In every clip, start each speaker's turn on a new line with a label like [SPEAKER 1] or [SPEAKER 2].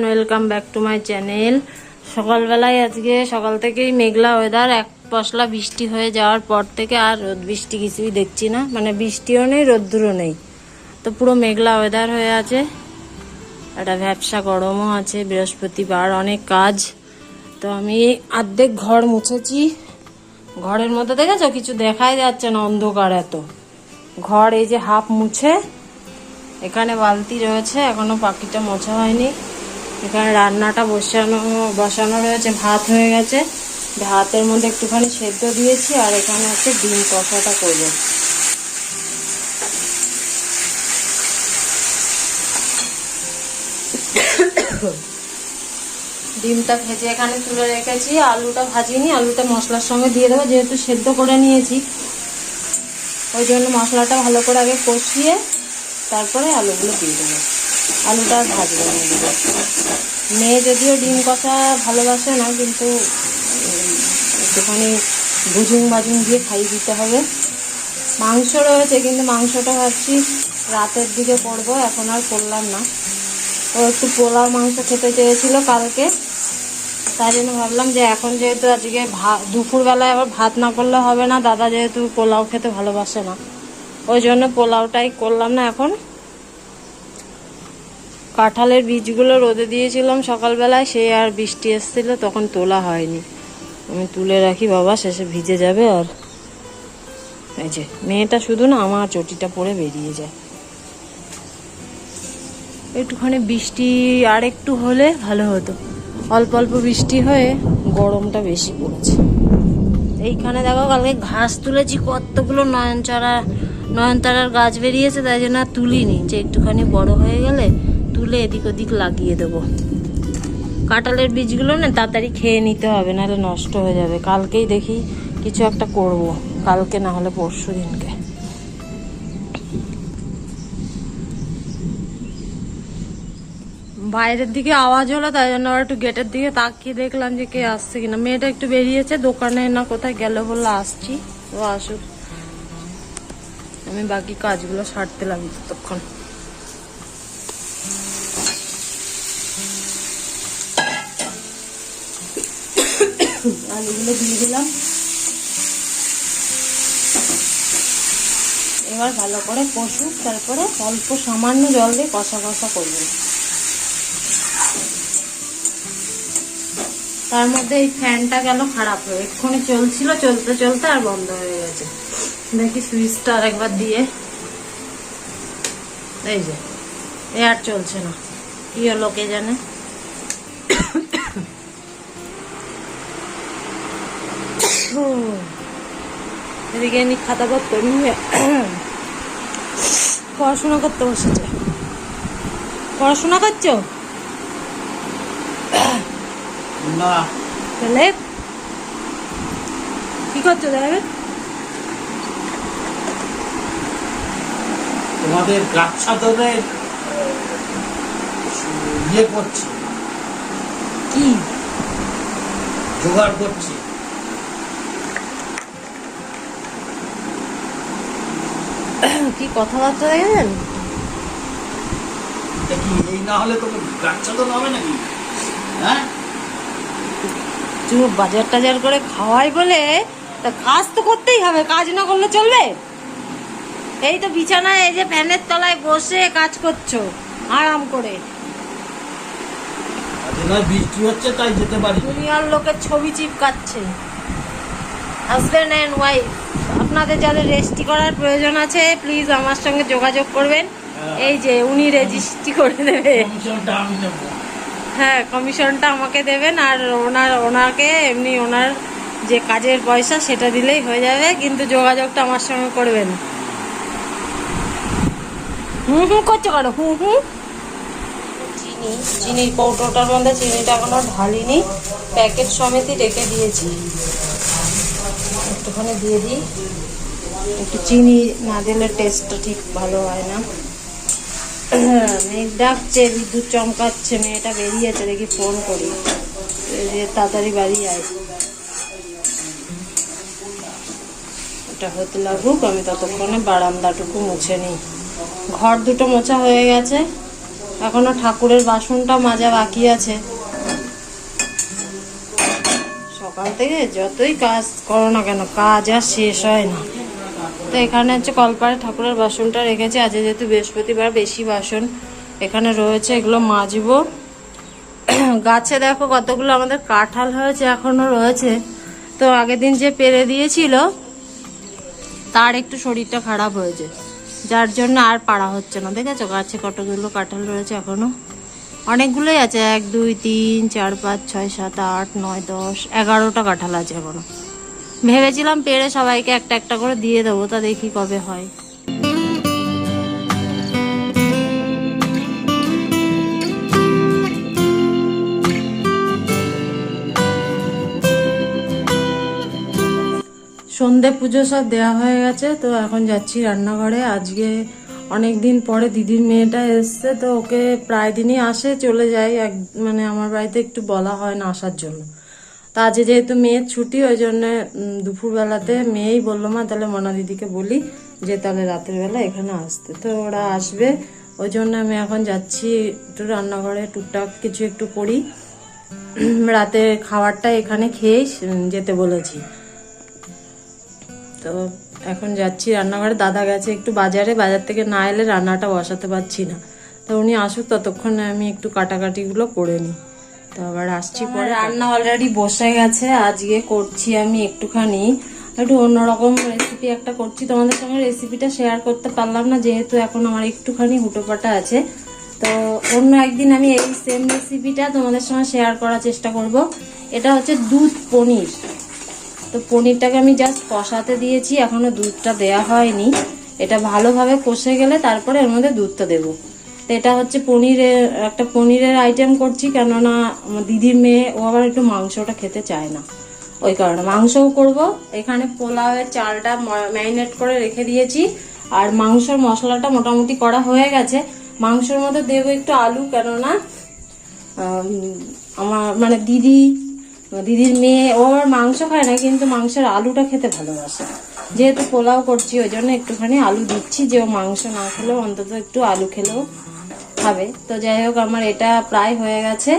[SPEAKER 1] everyone welcome back to my channel সকালবেলায় আজকে সকাল থেকেই মেঘলা ওয়েদার এক পশলা বৃষ্টি হয়ে যাওয়ার পর থেকে আর রোদ বৃষ্টি কিছুই দেখছি না মানে বৃষ্টিও নেই রোদ্দুরও নেই তো পুরো মেঘলা ওয়েদার হয়ে আছে একটা ব্যবসা গরমও আছে বৃহস্পতিবার অনেক কাজ তো আমি আর্ধেক ঘর মুছেছি ঘরের মধ্যে দেখেছো কিছু দেখাই যাচ্ছে না অন্ধকার এত ঘর এই যে হাফ মুছে এখানে বালতি রয়েছে এখনো পাখিটা মোছা হয়নি এখানে রান্নাটা বসানো বসানো রয়েছে ভাত হয়ে গেছে ভাতের মধ্যে একটুখানি সেদ্ধ দিয়েছি আর এখানে হচ্ছে ডিম কষাটা করবো ডিমটা ভেজে এখানে তুলে রেখেছি আলুটা ভাজিনি আলুটা মশলার সঙ্গে দিয়ে দেবো যেহেতু সেদ্ধ করে নিয়েছি ওই জন্য মশলাটা ভালো করে আগে কষিয়ে তারপরে আলুগুলো দিয়ে দেবো আলুটা ভাজবে মেয়ে যদিও ডিম কষা ভালোবাসে না কিন্তু একটুখানি ভুজুং বাজুং দিয়ে খাইয়ে দিতে হবে মাংস রয়েছে কিন্তু মাংসটা ভাবছি রাতের দিকে করব এখন আর করলাম না ও একটু পোলাও মাংস খেতে চেয়েছিল কালকে তাই জন্য ভাবলাম যে এখন যেহেতু আজকে ভা দুপুরবেলায় আবার ভাত না করলে হবে না দাদা যেহেতু পোলাও খেতে ভালোবাসে না ওই জন্য পোলাওটাই করলাম না এখন কাঁঠালের বীজগুলো রোদে দিয়েছিলাম সকালবেলায় সে আর বৃষ্টি এসেছিলো তখন তোলা হয়নি আমি তুলে রাখি বাবা শেষে ভিজে যাবে আর এই যে মেয়েটা শুধু না আমার চটিটা পরে বেরিয়ে যায় একটুখানি বৃষ্টি আর একটু হলে ভালো হতো অল্প অল্প বৃষ্টি হয়ে গরমটা বেশি পড়েছে এইখানে দেখো কালকে ঘাস তুলেছি কতগুলো নয়নচারা নয়নতারার গাছ বেরিয়েছে তাই জন্য তুলিনি যে একটুখানি বড় হয়ে গেলে তুলে এদিক ওদিক লাগিয়ে দেবো কাঁঠালের বীজগুলো না তাড়াতাড়ি খেয়ে নিতে হবে নাহলে নষ্ট হয়ে যাবে কালকেই দেখি কিছু একটা করব কালকে না হলে পরশু দিনকে বাইরের দিকে আওয়াজ হলো তাই জন্য আবার একটু গেটের দিকে তাকিয়ে দেখলাম যে কে আসছে কিনা মেয়েটা একটু বেরিয়েছে দোকানে না কোথায় গেল বললো আসছি ও আসুক আমি বাকি কাজগুলো সারতে লাগি ততক্ষণ আলুগুলো দিয়ে দিলাম এবার ভালো করে কষু তারপরে অল্প সামান্য জল দিয়ে কষা কষা করব তার মধ্যে এই ফ্যানটা গেল খারাপ হয়ে এক্ষুনি চলছিল চলতে চলতে আর বন্ধ হয়ে গেছে দেখি সুইচটা আর একবার দিয়ে এই যে এ আর চলছে না কি হলো কে জানে দেখুন এদিকে নি খাতা পত্র নিয়ে পড়াশোনা করতে বসেছে পড়াশোনা করছো না তাহলে কি করছো দেখাবে
[SPEAKER 2] তোমাদের গাছা ধরে ইয়ে করছি কি জোগাড় করছি
[SPEAKER 1] কি কথাবার্তা দেখেছেন
[SPEAKER 2] এই না হলে তোকে বাচ্চা তো হবে নাকি হ্যাঁ
[SPEAKER 1] তুমি বাজার টাজার করে খাওয়াই বলে তা কাজ তো করতেই হবে কাজ না করলে চলবে এই তো বিছানায় এই যে ফ্যানের তলায় বসে কাজ করছো আরাম করে
[SPEAKER 2] বৃষ্টি হচ্ছে তাই যেতে পারি
[SPEAKER 1] দুনিয়ার লোকের ছবি চিপকাচ্ছে হাজব্যান্ড অ্যান্ড ওয়াইফ আপনাদের যাদের রেজিস্ট্রি করার প্রয়োজন আছে প্লিজ আমার সঙ্গে যোগাযোগ করবেন এই যে উনি রেজিস্ট্রি করে দেবে হ্যাঁ কমিশনটা আমাকে দেবেন আর ওনার ওনাকে এমনি ওনার যে কাজের পয়সা সেটা দিলেই হয়ে যাবে কিন্তু যোগাযোগটা আমার সঙ্গে করবেন হুম হুম করছো কেন হুম হুম চিনি চিনির কৌটোটার মধ্যে চিনিটা এখনো ঢালিনি প্যাকেট সমেতই রেখে দিয়েছি একটুখানি দিয়ে দিই একটু চিনি না দিলে টেস্টটা ঠিক ভালো হয় না মেয়ে ডাকছে বিদ্যুৎ চমকাচ্ছে মেয়েটা বেরিয়েছে দেখি ফোন করি যে তাড়াতাড়ি বাড়ি আয় এটা হতে লাগুক আমি ততক্ষণে বারান্দাটুকু মুছে নিই ঘর দুটো মোছা হয়ে গেছে এখনও ঠাকুরের বাসনটা মাজা বাকি আছে সকাল থেকে যতই কাজ করো না কেন কাজ আর শেষ হয় না তো এখানে হচ্ছে কলপাড়ে ঠাকুরের বাসনটা রেখেছি আজ যেহেতু বৃহস্পতিবার বেশি বাসন এখানে রয়েছে এগুলো মাজবো গাছে দেখো কতগুলো আমাদের কাঁঠাল হয়েছে এখনও রয়েছে তো আগের দিন যে পেরে দিয়েছিল তার একটু শরীরটা খারাপ হয়েছে যার জন্য আর পাড়া হচ্ছে না দেখেছো গাছে কতগুলো কাঁঠাল রয়েছে এখনও অনেকগুলোই আছে এক দুই তিন চার পাঁচ ছয় সাত আট নয় দশ এগারোটা কাঁঠাল আছে এখনো ভেবেছিলাম পেরে সবাইকে একটা একটা করে দিয়ে দেবো তা দেখি কবে হয় সন্ধে পুজো সব দেওয়া হয়ে গেছে তো এখন যাচ্ছি রান্নাঘরে আজকে অনেক দিন পরে দিদির মেয়েটা এসছে তো ওকে প্রায় দিনই আসে চলে যায় এক মানে আমার বাড়িতে একটু বলা হয় না আসার জন্য তা আজকে যেহেতু মেয়ের ছুটি ওই জন্যে দুপুরবেলাতে মেয়েই বললো মা তাহলে মনা দিদিকে বলি যে তাহলে রাতের বেলা এখানে আসতে তো ওরা আসবে ওই জন্য আমি এখন যাচ্ছি একটু রান্নাঘরে টুকটাক কিছু একটু করি রাতে খাবারটা এখানে খেয়েই যেতে বলেছি তো এখন যাচ্ছি রান্নাঘরে দাদা গেছে একটু বাজারে বাজার থেকে না এলে রান্নাটা বসাতে পারছি না তো উনি আসুক ততক্ষণে আমি একটু কাটাকাটিগুলো করে নিই তো আবার আসছি পরে রান্না অলরেডি বসে গেছে আজকে করছি আমি একটুখানি একটু অন্যরকম রেসিপি একটা করছি তোমাদের সঙ্গে রেসিপিটা শেয়ার করতে পারলাম না যেহেতু এখন আমার একটুখানি হুটোপাটা আছে তো অন্য একদিন আমি এই সেম রেসিপিটা তোমাদের সঙ্গে শেয়ার করার চেষ্টা করব এটা হচ্ছে দুধ পনির তো পনিরটাকে আমি জাস্ট কষাতে দিয়েছি এখনও দুধটা দেয়া হয়নি এটা ভালোভাবে কষে গেলে তারপরে এর মধ্যে দুধটা দেবো তো এটা হচ্ছে পনিরের একটা পনিরের আইটেম করছি কেননা আমার দিদির মেয়ে ও আবার একটু মাংসটা খেতে চায় না ওই কারণে মাংসও করব এখানে পোলাওয়ের চালটা ম্যারিনেট করে রেখে দিয়েছি আর মাংসর মশলাটা মোটামুটি করা হয়ে গেছে মাংসের মধ্যে দেবো একটু আলু কেননা আমার মানে দিদি দিদির মেয়ে ওর মাংস খায় না কিন্তু মাংসের আলুটা খেতে ভালোবাসে যেহেতু পোলাও করছি ওই জন্য একটুখানি আলু দিচ্ছি যে ও মাংস না খেলেও অন্তত একটু আলু খেলেও খাবে তো যাই হোক আমার এটা প্রায় হয়ে গেছে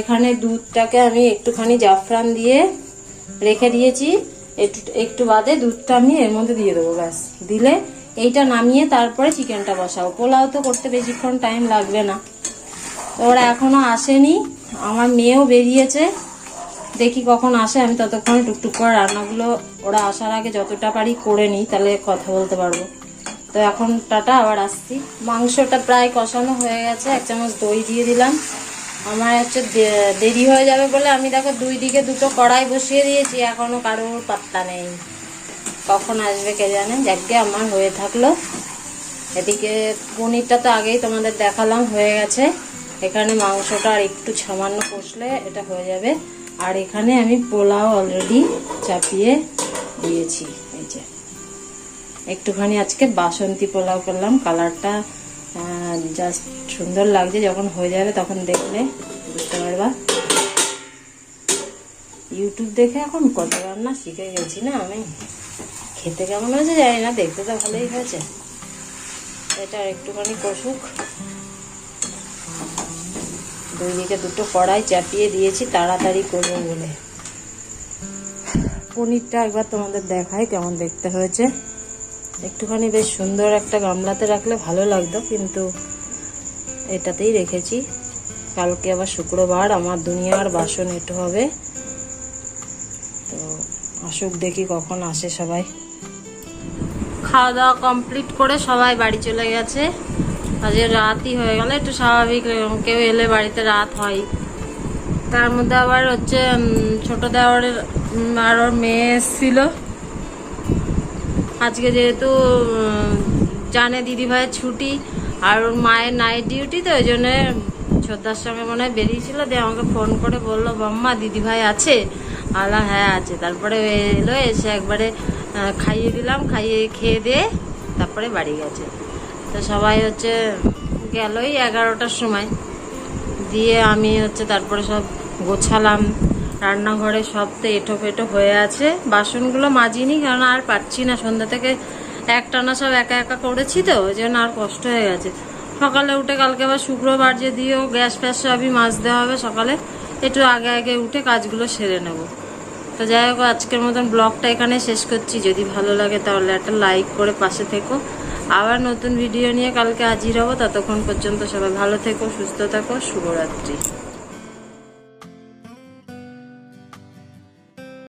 [SPEAKER 1] এখানে দুধটাকে আমি একটুখানি জাফরান দিয়ে রেখে দিয়েছি একটু একটু বাদে দুধটা আমি এর মধ্যে দিয়ে দেবো ব্যাস দিলে এইটা নামিয়ে তারপরে চিকেনটা বসাবো পোলাও তো করতে বেশিক্ষণ টাইম লাগবে না তো ওরা এখনও আসেনি আমার মেয়েও বেরিয়েছে দেখি কখন আসে আমি ততক্ষণ টুকটুক করে রান্নাগুলো ওরা আসার আগে যতটা পারি করে নিই তাহলে কথা বলতে পারবো তো এখন টাটা আবার আসছি মাংসটা প্রায় কষানো হয়ে গেছে এক চামচ দই দিয়ে দিলাম আমার হচ্ছে দেরি হয়ে যাবে বলে আমি দেখো দুই দিকে দুটো কড়াই বসিয়ে দিয়েছি এখনও কারোর পাত্তা নেই কখন আসবে কে জানে যাকে আমার হয়ে থাকলো এদিকে পনিরটা তো আগেই তোমাদের দেখালাম হয়ে গেছে এখানে মাংসটা আর একটু সামান্য কষলে এটা হয়ে যাবে আর এখানে আমি পোলাও অলরেডি চাপিয়ে দিয়েছি এই যে একটুখানি আজকে বাসন্তী পোলাও করলাম কালারটা জাস্ট সুন্দর লাগছে যখন হয়ে যাবে তখন দেখলে বুঝতে পারবা ইউটিউব দেখে এখন কত রান্না শিখে গেছি না আমি খেতে কেমন হয়েছে জানি না দেখতে তো ভালোই হয়েছে এটা একটুখানি কষুক দিকে দুটো কড়াই চাপিয়ে দিয়েছি তাড়াতাড়ি করব বলে পনিরটা একবার তোমাদের দেখাই কেমন দেখতে হয়েছে একটুখানি বেশ সুন্দর একটা গামলাতে রাখলে ভালো লাগতো কিন্তু এটাতেই রেখেছি কালকে আবার শুক্রবার আমার দুনিয়ার বাসন এটু হবে তো আসুক দেখি কখন আসে সবাই খাওয়া দাওয়া কমপ্লিট করে সবাই বাড়ি চলে গেছে আজকে রাতই হয়ে গেল একটু স্বাভাবিক কেউ এলে বাড়িতে রাত হয় তার মধ্যে আবার হচ্ছে ছোট দেওয়ারের আরও মেয়ে এসেছিল আজকে যেহেতু জানে দিদি ভাইয়ের ছুটি আর ওর মায়ের নাইট ডিউটি তো ওই জন্যে শ্রদ্ধার সঙ্গে মনে হয় বেরিয়েছিল দিয়ে আমাকে ফোন করে বললো বাম্মা দিদি ভাই আছে আলা হ্যাঁ আছে তারপরে এলো এসে একবারে খাইয়ে দিলাম খাইয়ে খেয়ে দিয়ে তারপরে বাড়ি গেছে তো সবাই হচ্ছে গেলই এগারোটার সময় দিয়ে আমি হচ্ছে তারপরে সব গোছালাম রান্নাঘরে সব তো এঁটো পেটো হয়ে আছে বাসনগুলো মাজিনি কারণ আর পারছি না সন্ধ্যা থেকে একটানা সব একা একা করেছি তো ওই জন্য আর কষ্ট হয়ে গেছে সকালে উঠে কালকে আবার শুক্রবার যে দিয়েও গ্যাস ফ্যাস সবই মাজতে হবে সকালে একটু আগে আগে উঠে কাজগুলো সেরে নেব তো যাই হোক আজকের মতন ব্লগটা এখানে শেষ করছি যদি ভালো লাগে তাহলে একটা লাইক করে পাশে থেকো আবার নতুন ভিডিও নিয়ে কালকে হাজির হব ততক্ষণ পর্যন্ত সবাই ভালো থেকো সুস্থ থাকো শুভরাত্রি